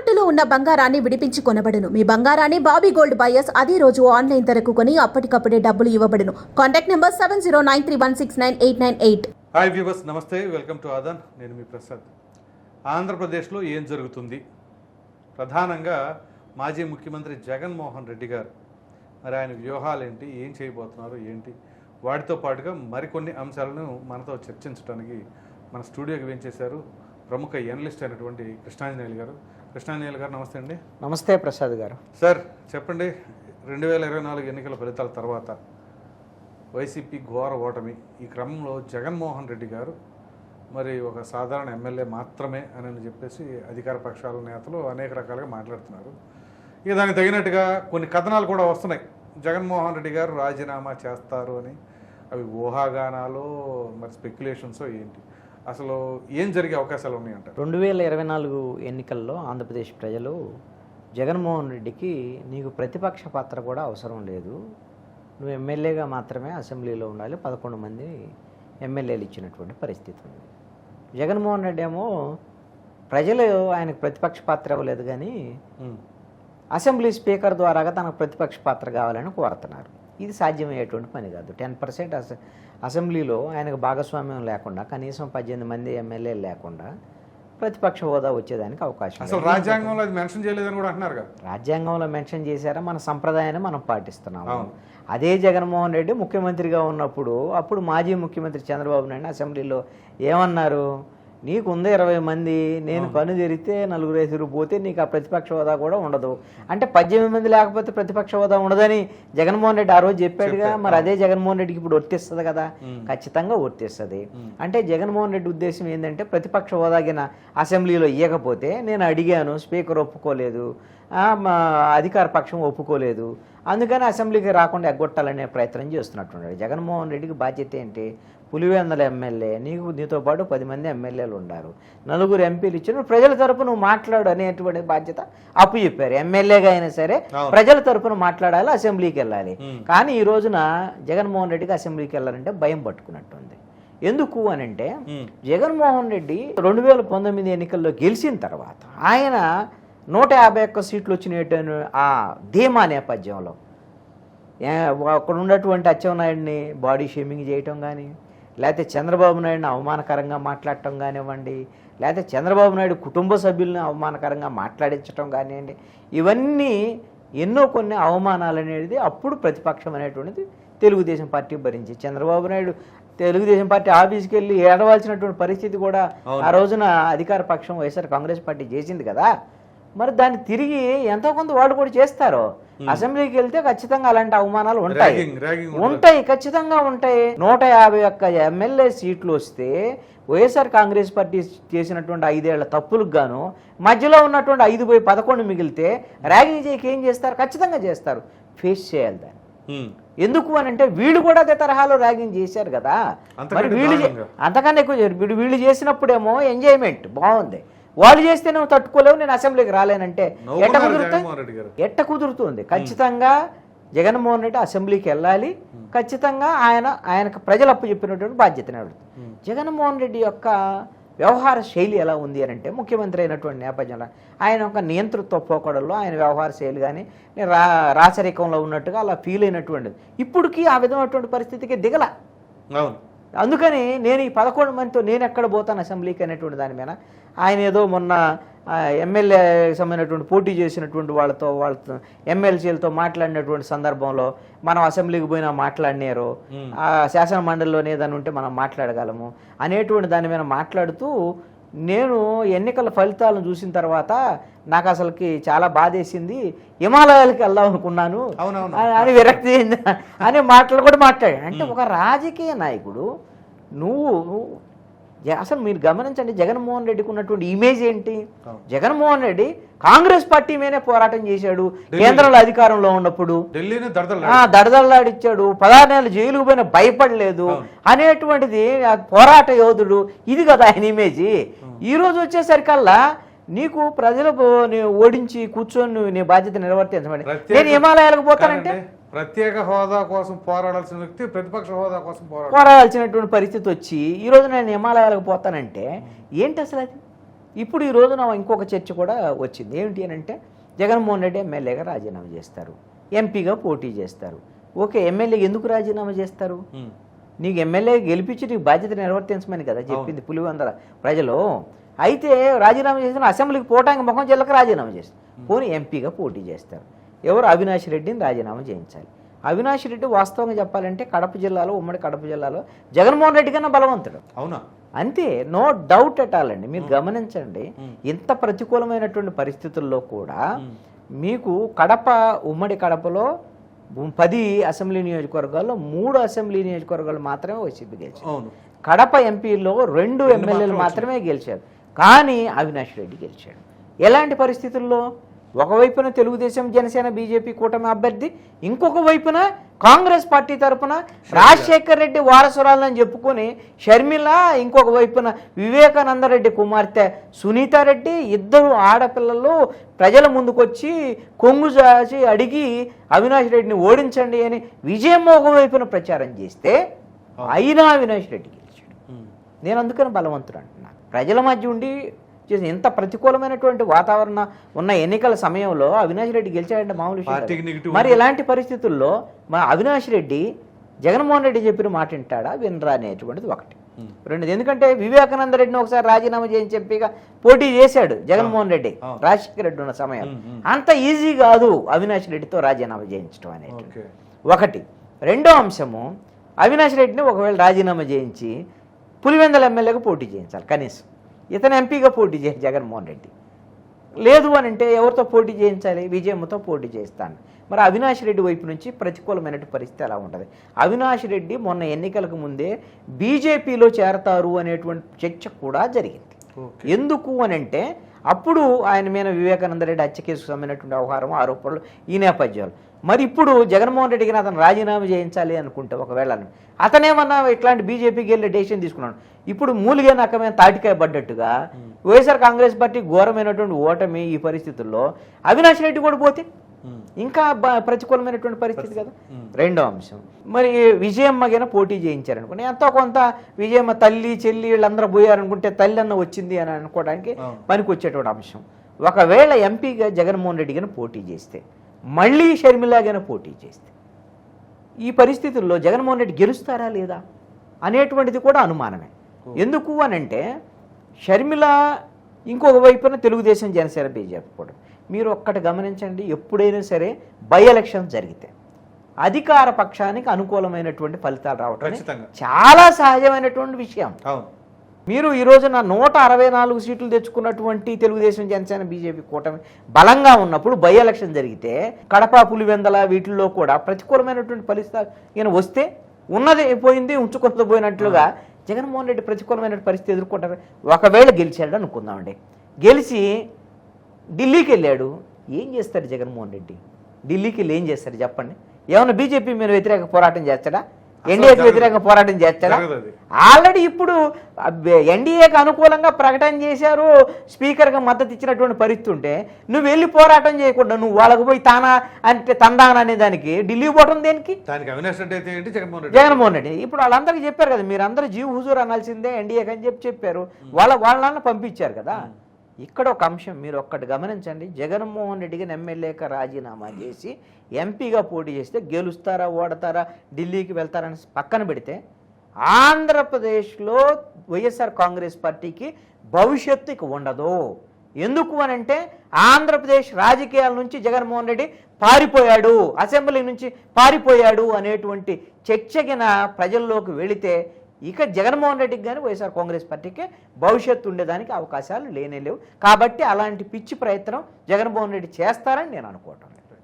తాకట్టులో ఉన్న బంగారాన్ని విడిపించి కొనబడను. మీ బంగారాన్ని బాబీ గోల్డ్ బయర్స్ అదే రోజు ఆన్లైన్ ధరకు కొని అప్పటికప్పుడే డబ్బులు ఇవ్వబడను. Contact number seven zero nine three one six nine eight nine eight. Hi viewers నమస్తే. వెల్కమ్ టు ఆదాన్ నేను మీ ప్రసాద్. ఆంధ్రప్రదేశ్లో ఏం జరుగుతుంది? ప్రధానంగా మాజీ ముఖ్యమంత్రి జగన్మోహన్ రెడ్డి గారు మరి ఆయన వ్యూహాలు ఏంటి? ఏం చేయబోతున్నారు? ఏంటి? వాటితో పాటుగా మరికొన్ని అంశాలను మనతో చర్చించడానికి మన స్టూడియోకి వేయించేశారు ప్రముఖ ఎనలిస్ట్ అయినటువంటి కృష్ణాంజనేయులు గారు. కృష్ణాంజనేయులు గారు నమస్తే అండి. నమస్తే ప్రసాద్ గారు. సార్ చెప్పండి. రెండు వేల ఇరవై నాలుగు ఎన్నికల ఫలితాల తర్వాత వైసీపీ ఘోర ఓటమి. ఈ క్రమంలో జగన్మోహన్ రెడ్డి గారు మరి ఒక సాధారణ ఎమ్మెల్యే మాత్రమే అని చెప్పేసి అధికార పక్షాల నేతలు అనేక రకాలుగా మాట్లాడుతున్నారు. ఇక దానికి తగినట్టుగా కొన్ని కథనాలు కూడా వస్తున్నాయి. జగన్మోహన్ రెడ్డి గారు రాజీనామా చేస్తారు అని. అవి ఊహాగానాలు మరి స్పెక్యులేషన్స్ ఏంటి? అసలు ఏం జరిగే అవకాశాలు ఉన్నాయంటారు? రెండు వేల ఇరవై నాలుగు ఎన్నికల్లో ఆంధ్రప్రదేశ్ ప్రజలు జగన్మోహన్ రెడ్డికి నీకు ప్రతిపక్ష పాత్ర కూడా అవసరం లేదు. నువ్వు ఎమ్మెల్యేగా మాత్రమే అసెంబ్లీలో ఉండాలి. పదకొండు మంది ఎమ్మెల్యేలు ఇచ్చినటువంటి పరిస్థితి ఉంది. జగన్మోహన్ రెడ్డి ఏమో ప్రజలు ఆయనకు ప్రతిపక్ష పాత్ర ఇవ్వలేదు కానీ అసెంబ్లీ స్పీకర్ ద్వారాగా తనకు ప్రతిపక్ష పాత్ర కావాలని కోరుతున్నారు. ఇది సాధ్యమయ్యేటువంటి పని కాదు. టెన్ పర్సెంట్ అసె అసెంబ్లీలో ఆయనకు భాగస్వామ్యం లేకుండా కనీసం పద్దెనిమిది మంది ఎమ్మెల్యేలు లేకుండా ప్రతిపక్ష హోదా వచ్చేదానికి అవకాశం అసలు. రాజ్యాంగంలో అది మెన్షన్ చేయలేదని కూడా అంటున్నారు కదా. రాజ్యాంగంలో మెన్షన్ చేశారా? మన సంప్రదాయాన్ని మనం పాటిస్తున్నాము. అదే జగన్మోహన్ రెడ్డి ముఖ్యమంత్రిగా ఉన్నప్పుడు అప్పుడు మాజీ ముఖ్యమంత్రి చంద్రబాబు నాయుడు అసెంబ్లీలో ఏమన్నారు? నీకు ఉంది ఇరవై మంది నేను కను తెరిస్తే నలుగురు ఐదుగురు పోతే నీకు ఆ ప్రతిపక్ష హోదా కూడా ఉండదు. అంటే పద్దెనిమిది మంది లేకపోతే ప్రతిపక్ష హోదా ఉండదని జగన్మోహన్ రెడ్డి ఆ రోజు చెప్పాడుగా మరి అదే జగన్మోహన్ రెడ్డికి ఇప్పుడు వర్తిస్తుంది కదా? ఖచ్చితంగా వర్తిస్తుంది. అంటే జగన్మోహన్ రెడ్డి ఉద్దేశం ఏంటంటే ప్రతిపక్ష హోదాగిన అసెంబ్లీలో ఇవ్వకపోతే నేను అడిగాను స్పీకర్ ఒప్పుకోలేదు అధికార పక్షం ఒప్పుకోలేదు. అందుకని అసెంబ్లీకి రాకుండా ఎగ్గొట్టాలనే ప్రయత్నం చేస్తున్నట్టున్నాడు. జగన్మోహన్ రెడ్డికి బాధ్యత ఏంటి? పులివెందల ఎమ్మెల్యే నీకు నీతో పాటు పది మంది ఎమ్మెల్యేలు ఉన్నారు నలుగురు ఎంపీలు ఇచ్చిన ప్రజల తరపున నువ్వు మాట్లాడు అనేటువంటి బాధ్యత అప్పు చెప్పారు. ఎమ్మెల్యేగా అయినా సరే. ప్రజల తరపున మాట్లాడాలి అసెంబ్లీకి వెళ్ళాలి. కానీ ఈ రోజున జగన్మోహన్ రెడ్డికి అసెంబ్లీకి వెళ్ళాలంటే భయం పట్టుకున్నట్టుంది. ఎందుకు అని అంటే జగన్మోహన్ రెడ్డి రెండు వేల పంతొమ్మిది ఎన్నికల్లో గెలిచిన తర్వాత ఆయన నూట యాభై ఒక్క సీట్లు వచ్చినట్టు ఆ ధీమా నేపథ్యంలో. అక్కడ ఉన్నటువంటి అచ్చెన్నాయుడిని బాడీ షేమింగ్ చేయటం కానీ లేకపోతే చంద్రబాబు నాయుడిని అవమానకరంగా మాట్లాడటం కానివ్వండి లేకపోతే చంద్రబాబు నాయుడు కుటుంబ సభ్యుల్ని అవమానకరంగా మాట్లాడించటం కానివ్వండి ఇవన్నీ ఎన్నో కొన్ని అవమానాలు అనేది అప్పుడు ప్రతిపక్షం అనేటువంటిది తెలుగుదేశం పార్టీ భరించి చంద్రబాబు నాయుడు తెలుగుదేశం పార్టీ ఆఫీస్కి వెళ్ళి ఏడవలసినటువంటి పరిస్థితి కూడా ఆ రోజున అధికార పక్షం వైఎస్ఆర్ కాంగ్రెస్ పార్టీ చేసింది కదా. మరి దాన్ని తిరిగి ఎంతో కొంత వాళ్ళు కూడా చేస్తారు? అసెంబ్లీకి వెళ్తే ఖచ్చితంగా అలాంటి అవమానాలు ఉంటాయి. ఉంటాయి ఖచ్చితంగా ఉంటాయి. నూట యాభై ఒక్క ఎమ్మెల్యే సీట్లు వస్తే వైఎస్ఆర్ కాంగ్రెస్ పార్టీ చేసినటువంటి ఐదేళ్ళ తప్పులకు గాను మధ్యలో ఉన్నటువంటి ఐదు పోయి పదకొండు మిగిలితే ర్యాగింగ్ చేయక ఏం చేస్తారు? ఖచ్చితంగా చేస్తారు. ఫేస్ చేయాలి దాన్ని. ఉమ్, ఎందుకు అని అంటే వీళ్ళు కూడా అదే తరహాలో ర్యాగింగ్ చేశారు కదా. మరి వీళ్ళు. అంతకన్నా ఎక్కువ వీళ్ళు చేసినప్పుడేమో ఎంజాయ్మెంట్ బాగుంది. వాళ్ళు చేస్తే నువ్వు తట్టుకోలేవు నేను అసెంబ్లీకి రాలేనంటే ఎట్ట గారు. ఎట్ట కుదురుతుంది? ఖచ్చితంగా జగన్మోహన్ రెడ్డి అసెంబ్లీకి వెళ్ళాలి. ఖచ్చితంగా ఆయన ఆయనకు ప్రజలు అప్పు చెప్పినటువంటి బాధ్యతని అడుగుతుంది జగన్మోహన్ రెడ్డి యొక్క వ్యవహార శైలి ఎలా ఉంది అని అంటే ముఖ్యమంత్రి అయినటువంటి నేపథ్యంలో ఆయన ఒక నియంతృత్వ పోకడల్లో ఆయన వ్యవహార శైలి కానీ రా రాచరికంలో ఉన్నట్టుగా అలా ఫీల్ అయినటువంటిది. ఇప్పటికీ ఆ విధమైనటువంటి పరిస్థితికి దిగల. అవును. అందుకని నేను ఈ పదకొండు మందితో నేను ఎక్కడ పోతాను అసెంబ్లీకి అనేటువంటి దాని మీద? ఆయన ఏదో మొన్న ఎమ్మెల్యే సంబంధించినటువంటి పోటీ చేసినటువంటి వాళ్ళతో వాళ్ళతో ఎమ్మెల్సీలతో మాట్లాడినటువంటి సందర్భంలో మనం అసెంబ్లీకి పోయినా మాట్లాడినారు ఆ శాసన మండలిలోనే ఏదైనా ఉంటే మనం మాట్లాడగలము అనేటువంటి దాని మీద మాట్లాడుతూ నేను ఎన్నికల ఫలితాలను చూసిన తర్వాత నాకు అసలుకి చాలా బాధేసింది. హిమాలయాలకు వెళ్దాం అనుకున్నాను. అని- విరక్తి అనే మాటలు కూడా మాట్లాడాడు అంటే ఒక రాజకీయ నాయకుడు నువ్వు అసలు మీరు గమనించండి జగన్మోహన్ రెడ్డికి ఉన్నటువంటి ఇమేజ్ ఏంటి? జగన్మోహన్ రెడ్డి కాంగ్రెస్ పార్టీ మీదే పోరాటం చేశాడు కేంద్రంలో అధికారంలో ఉన్నప్పుడు. దడదల్లాడిచ్చాడు పదహారు నెలలు జైలుకు పోయిన భయపడలేదు. అనేటువంటిది పోరాట యోధుడు. ఇది కదా ఆయన ఇమేజ్ ఈ రోజు వచ్చేసరికల్లా నీకు ప్రజలకు ఓడించి కూర్చొని నువ్వు నీ బాధ్యత నిర్వర్తించమని నేను హిమాలయాలకు పోతానంటే? ప్రత్యేక హోదా కోసం పోరాడాల్సిన వ్యక్తి ప్రతిపక్ష హోదా కోసం పోరాడు పోరాడాల్సినటువంటి పరిస్థితి వచ్చి ఈ రోజు నేను హిమాలయాలకు పోతానంటే ఏంటి అసలు అది? ఇప్పుడు ఈ రోజున ఇంకొక చర్చ కూడా వచ్చింది. ఏమిటి అని అంటే జగన్మోహన్ రెడ్డి ఎమ్మెల్యేగా రాజీనామా చేస్తారు. ఎంపీగా పోటీ చేస్తారు. ఓకే ఎమ్మెల్యే ఎందుకు రాజీనామా చేస్తారు. నీకు ఎమ్మెల్యే గెలిపించి నీకు బాధ్యత నిర్వర్తించమని కదా చెప్పింది పులివందల ప్రజలు. అయితే రాజీనామా చేసిన అసెంబ్లీకి పోవటానికి ముఖం జిల్లకు రాజీనామా చేస్తారు పోనీ ఎంపీగా పోటీ చేస్తారు. ఎవరు? అవినాష్ రెడ్డిని రాజీనామా చేయించాలి. అవినాష్ రెడ్డి వాస్తవంగా చెప్పాలంటే కడప జిల్లాలో ఉమ్మడి కడప జిల్లాలో జగన్మోహన్ రెడ్డి కన్నా బలవంతుడు. అవునా? అంతే నో డౌట్ అట్ ఆల్ అండి. మీరు గమనించండి ఇంత ప్రతికూలమైనటువంటి పరిస్థితుల్లో కూడా మీకు కడప ఉమ్మడి కడపలో పది అసెంబ్లీ నియోజకవర్గాల్లో మూడు అసెంబ్లీ నియోజకవర్గాలు మాత్రమే వైసీపీ గెలిచారు. కడప ఎంపీలో రెండు ఎమ్మెల్యేలు మాత్రమే గెలిచారు. కానీ అవినాష్ రెడ్డి గెలిచాడు. ఎలాంటి పరిస్థితుల్లో? ఒకవైపున తెలుగుదేశం జనసేన బీజేపీ కూటమి అభ్యర్థి ఇంకొక వైపున కాంగ్రెస్ పార్టీ తరపున రాజశేఖర్ రెడ్డి వారసురాలని చెప్పుకొని షర్మిల ఇంకొక వైపున వివేకానంద రెడ్డి కుమార్తె సునీతారెడ్డి ఇద్దరు ఆడపిల్లలు ప్రజల ముందుకొచ్చి కొంగు చాచి అడిగి అవినాష్ రెడ్డిని ఓడించండి అని విజయం ఒక వైపున ప్రచారం చేస్తే అయినా అవినాష్ రెడ్డి గెలిచాడు ఉమ్. నేను అందుకని బలవంతుడు అంటున్నాను ప్రజల మధ్య ఉండి చేసిన ఇంత ప్రతికూలమైనటువంటి వాతావరణం ఉన్న ఎన్నికల సమయంలో అవినాష్ రెడ్డి గెలిచాడంటే మామూలు మరి ఇలాంటి పరిస్థితుల్లో మా అవినాష్ రెడ్డి జగన్మోహన్ రెడ్డి చెప్పిన మాట వింటాడా? వినరా అనేటువంటిది ఒకటి. రెండోది ఎందుకంటే వివేకానంద రెడ్డిని ఒకసారి రాజీనామా చేయించి ఎంపీగా పోటీ చేశాడు జగన్మోహన్ రెడ్డి. రాజశేఖర రెడ్డి ఉన్న సమయం. అంత ఈజీ కాదు అవినాష్ రెడ్డితో రాజీనామా చేయించడం అనేది ఒకటి. రెండో అంశము అవినాష్ రెడ్డిని ఒకవేళ రాజీనామా చేయించి పులివెందల ఎమ్మెల్యేగా పోటీ చేయించాలి కనీసం. ఇతను ఎంపీగా పోటీ చేయాలి జగన్మోహన్ రెడ్డి. లేదు అని అంటే ఎవరితో పోటీ చేయించాలి? విజయమ్మతో పోటీ చేస్తాను. మరి అవినాష్ రెడ్డి వైపు నుంచి ప్రతికూలమైన పరిస్థితి ఎలా ఉంటుంది? అవినాష్ రెడ్డి మొన్న ఎన్నికలకు ముందే బీజేపీలో చేరతారు అనేటువంటి చర్చ కూడా జరిగింది. ఎందుకు అని అంటే అప్పుడు ఆయన మీద వివేకానంద రెడ్డి హత్య కేసుకు సంబంధించినటువంటి వ్యవహారం ఆరోపణలు ఈ నేపథ్యాలు. మరి ఇప్పుడు జగన్మోహన్ రెడ్డికి అతను రాజీనామా చేయించాలి అనుకుంటే ఒకవేళ అతనేమన్నా ఇట్లాంటి బీజేపీకి వెళ్ళి డెసిషన్ తీసుకున్నాడు. ఇప్పుడు మూలిగే నక్కమైన తాటికాయ పడ్డట్టుగా వైఎస్ఆర్ కాంగ్రెస్ పార్టీ ఘోరమైనటువంటి ఓటమి ఈ పరిస్థితుల్లో. అవినాష్ రెడ్డి కూడా పోతే. ఇంకా ప్రతికూలమైనటువంటి పరిస్థితి కదా. రెండో అంశం. మరి విజయమ్మ గన పోటీ చేయించారనుకోండి. ఎంతో కొంత విజయమ్మ తల్లి చెల్లి వీళ్ళందరూ పోయారనుకుంటే తల్లి అన్న వచ్చింది అని అనుకోవడానికి. పనికి వచ్చేటువంటి అంశం. ఒకవేళ ఎంపీగా జగన్మోహన్ రెడ్డి గన పోటీ చేస్తే మళ్ళీ షర్మిలా గన పోటీ చేస్తే ఈ పరిస్థితుల్లో జగన్మోహన్ రెడ్డి గెలుస్తారా లేదా అనేటువంటిది కూడా అనుమానమే. ఎందుకు అని అంటే షర్మిల ఇంకొక వైపున తెలుగుదేశం జనసేన బీజేపీ కూడా. మీరు ఒక్కటి గమనించండి ఎప్పుడైనా సరే బై ఎలక్షన్ జరిగితే అధికార పక్షానికి అనుకూలమైనటువంటి ఫలితాలు రావటం. చాలా సహజమైనటువంటి విషయం. మీరు ఈ రోజున నూట అరవై నాలుగు సీట్లు తెచ్చుకున్నటువంటి తెలుగుదేశం జనసేన బీజేపీ కూటమి బలంగా ఉన్నప్పుడు బై ఎలక్షన్ జరిగితే కడప పులివెందల వీటిల్లో కూడా ప్రతికూలమైనటువంటి ఫలితాలు ఈయన వస్తే ఉన్నది పోయింది ఉంచుకొంత పోయినట్లుగా జగన్మోహన్ రెడ్డి ప్రతికూలమైన పరిస్థితి ఎదుర్కొంటారు. ఒకవేళ గెలిచాడు అనుకుందామండి. గెలిచి ఢిల్లీకి వెళ్ళాడు ఏం చేస్తాడు జగన్మోహన్ రెడ్డి? ఢిల్లీకి వెళ్ళి ఏం చేస్తాడు చెప్పండి. ఏమన్నా బీజేపీ మీద వ్యతిరేక పోరాటం చేస్తాడా? ఎన్డీఏకి. వ్యతిరేక పోరాటం చేస్తాడా. ఆల్రెడీ ఇప్పుడు ఎన్డీఏకి అనుకూలంగా ప్రకటన చేశారు స్పీకర్గా మద్దతు ఇచ్చినటువంటి పరిస్థితి ఉంటే నువ్వు వెళ్ళి పోరాటం చేయకుండా నువ్వు వాళ్ళకు పోయి తానా అంటే తందానా అనే దానికి ఢిల్లీ పోవటం దేనికి? జగన్మోహన్ రెడ్డి? ఇప్పుడు వాళ్ళందరికీ చెప్పారు కదా మీరు అందరూ జీవ్ హుజూర్ అనాల్సిందే ఎన్డీఏకి అని చెప్పి చెప్పారు. వాళ్ళ వాళ్ళని పంపించారు కదా. ఇక్కడ ఒక అంశం మీరు ఒక్కటి గమనించండి. జగన్మోహన్ రెడ్డికి ఎమ్మెల్యేగా రాజీనామా చేసి ఎంపీగా పోటీ చేస్తే గెలుస్తారా ఓడతారా ఢిల్లీకి వెళ్తారని పక్కన పెడితే ఆంధ్రప్రదేశ్లో వైఎస్ఆర్ కాంగ్రెస్ పార్టీకి భవిష్యత్తు ఇక ఉండదు. ఎందుకు అని అంటే ఆంధ్రప్రదేశ్ రాజకీయాల నుంచి జగన్మోహన్ రెడ్డి పారిపోయాడు. అసెంబ్లీ నుంచి పారిపోయాడు అనేటువంటి చర్చగిన ప్రజల్లోకి వెళితే ఇక జగన్మోహన్ రెడ్డికి కానీ వైఎస్ఆర్ కాంగ్రెస్ పార్టీకి భవిష్యత్తు ఉండేదానికి అవకాశాలు లేనే లేవు. కాబట్టి అలాంటి పిచ్చి ప్రయత్నం జగన్మోహన్ రెడ్డి చేస్తారని నేను అనుకోవటం